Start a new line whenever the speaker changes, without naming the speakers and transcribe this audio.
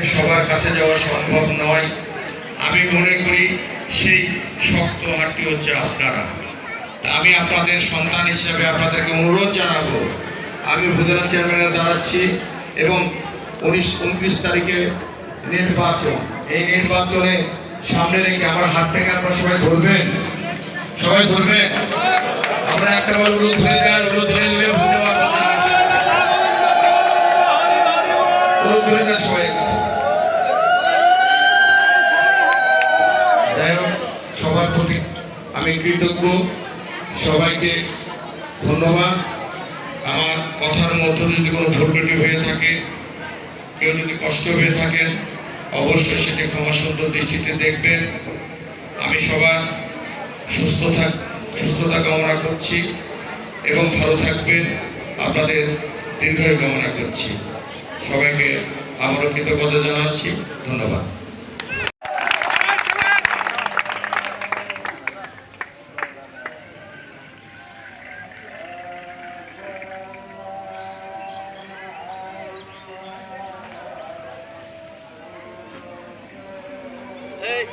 সবার কাছে যাওয়া সম্ভব নয়। আমি মনে করি সেই শক্ত হাতটি হচ্ছে আপনারা। আমি আপনাদের সন্তান হিসেবে আপনাদেরকে অনুরোধ জানাব। আমি উপজেলা চেয়ারম্যানে দাঁড়াচ্ছি এবং উনিশ, উনত্রিশ তারিখে নির্বাচন। এই নির্বাচনে সামনে রেখে আমার হাতটাকে আপনারা সবাই ধরবেন? সবাই ধরবেন? আমরা একটা বার অনুরোধ ধরে যান অনুরোধ ধরে নিলে বুঝতে পারব। অনুরোধ ধরে সবাই। আমি কৃতজ্ঞ। সবাইকে ধন্যবাদ। আমার কথার মধ্যে যদি কোনো ভুল ত্রুটি হয়ে থাকে, কেউ যদি কষ্ট হয়ে থাকেন, অবশ্যই সেটি ক্ষমা সুন্দর দৃষ্টিতে দেখবেন। আমি সবার সুস্থ থাক, সুস্থতা কামনা করছি এবং ভালো থাকবেন। আপনাদের দীর্ঘায়ু কামনা করছি। সবাইকে আবারও কৃতজ্ঞতা জানাচ্ছি। ধন্যবাদ।
Hey.